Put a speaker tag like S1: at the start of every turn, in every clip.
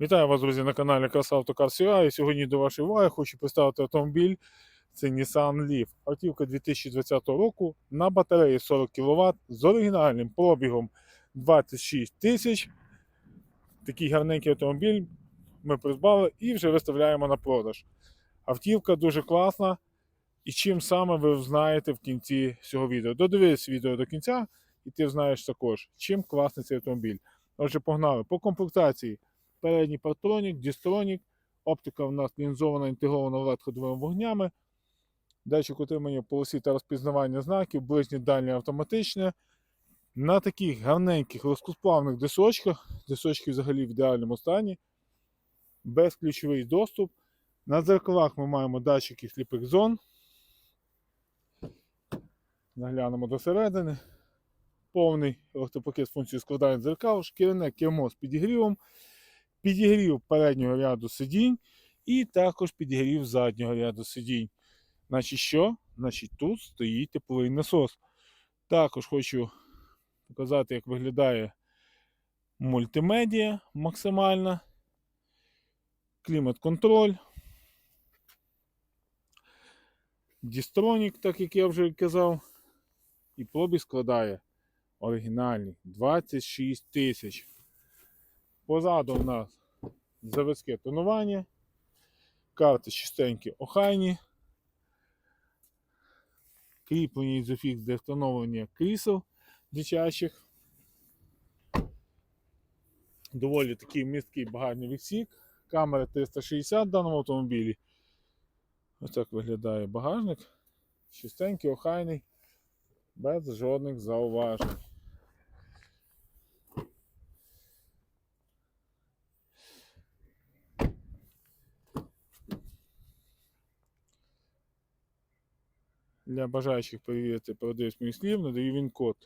S1: Вітаю вас, друзі, на каналі Краса Автокар І сьогодні до вашої уваги хочу представити автомобіль. Це Nissan Leaf. Автівка 2020 року на батареї 40 кВт з оригінальним пробігом 26 тисяч. Такий гарненький автомобіль ми придбали і вже виставляємо на продаж. Автівка дуже класна. І чим саме ви знаєте в кінці цього відео. Додивись відео до кінця, і ти знаєш також, чим класний цей автомобіль. Отже, погнали. По комплектації передній партронік, дістронік, оптика в нас лінзована інтегрована LED ходовими вогнями, датчик утримання полосі та розпізнавання знаків, ближнє дальнє автоматичне. На таких гарненьких розкосплавних дисочках, дисочки взагалі в ідеальному стані, безключовий доступ. На дзеркалах ми маємо датчики сліпих зон. Наглянемо до середини. Повний електропакет з функцією складання дзеркал, шкіряне кермо з підігрівом, підігрів переднього ряду сидінь і також підігрів заднього ряду сидінь. Значить, що? Значить, тут стоїть тепловий насос. Також хочу показати, як виглядає мультимедіа максимальна, клімат-контроль, дістронік, так як я вже казав, і пробіг складає оригінальний 26 тисяч. Позаду у нас заводське тонування, карти чистенькі охайні, кріплення ізофікс для встановлення крісел дитячих. Доволі такий місткий багажний відсік. Камера 360 в даному автомобілі. Ось так виглядає багажник. Чистенький, охайний, без жодних зауважень. Для бажаючих перевірити правдивість моїх слів, надаю він код.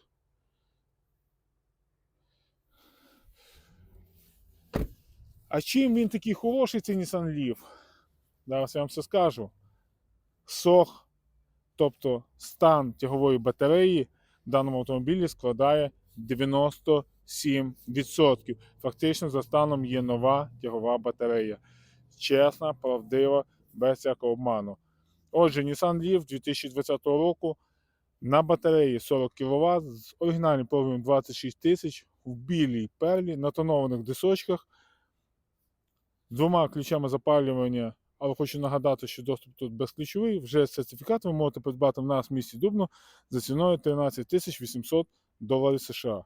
S1: А чим він такий хороший, цей Nissan Leaf? Зараз я вам все скажу. Сох, тобто стан тягової батареї в даному автомобілі складає 97%. Фактично, за станом є нова тягова батарея. Чесна, правдива, без всякого обману. Отже, Nissan Leaf 2020 року на батареї 40 кВт з оригінальним пробігом 26 тисяч в білій перлі на тонованих дисочках з двома ключами запалювання. Але хочу нагадати, що доступ тут безключовий. Вже сертифікат ви можете придбати в нас в місті Дубно за ціною 13 800 доларів США.